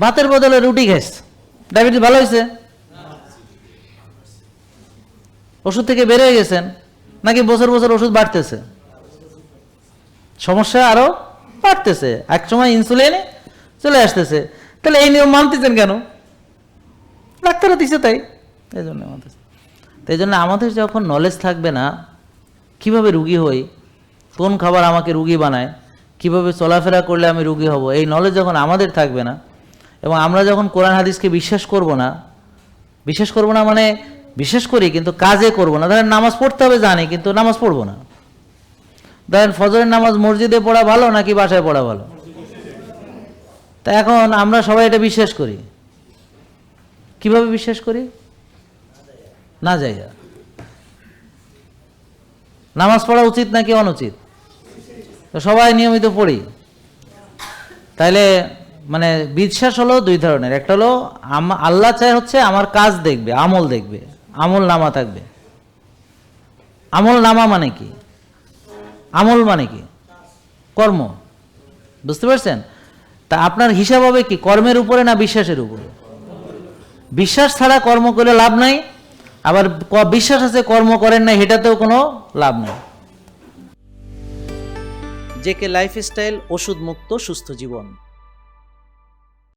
ভাতের বদলে রুটি খাইস। ডায়াবেটিস ভালো হয়েছে ওষুধ থেকে বের হয়ে গেছেন? নাকি বছর বছর ওষুধ বাড়তেছে? সমস্যা আরও বাড়তেছে। এক সময় ইনসুলিনে চলে আসতেছে। তাহলে এই নিয়ম মানতেছেন কেন? ডাক্তারও দিছে তাই। এই জন্য মানতেছে। তাই জন্য আমাদের যখন নলেজ থাকবে না, কীভাবে রুগী হই, কোন খাবার আমাকে রুগী বানায়, কীভাবে চলাফেরা করলে আমি রুগী হব, এই নলেজ যখন আমাদের থাকবে না এবং আমরা যখন কোরআন হাদিসকে বিশ্বাস করব না, বিশ্বাস করব না মানে বিশ্বাস করি, কিন্তু কাজে করব না। ধরেন নামাজ পড়তে হবে জানি, কিন্তু নামাজ পড়ব না। ধরেন ফজরের নামাজ মসজিদে পড়া ভালো নাকি বাসায় পড়া ভালো? তা এখন আমরা সবাই এটা বিশ্বাস করি। কীভাবে বিশ্বাস করি? না যাইয়া নামাজ পড়া উচিত নাকি অনুচিত? সবাই নিয়মিত পড়ি। তাইলে মানে বিশ্বাস হলো দুই ধরনের। একটা হলো আল্লাহ চায় হচ্ছে আমার কাজ দেখবে, আমল দেখবে, আমল নামা থাকবে। আমল নামা মানে কি? আমল মানে কি? কর্ম। বুঝতে পারছেন? তা আপনার হিসাব হবে কি, কর্মের উপরে না বিশ্বাসের উপরে? বিশ্বাস ছাড়া কর্ম করে লাভ নাই, আবার বিশ্বাস আছে কর্ম করেন না সেটাতেও কোনো লাভ নেই। জেকে লাইফস্টাইল ওষুধ মুক্ত সুস্থ জীবন।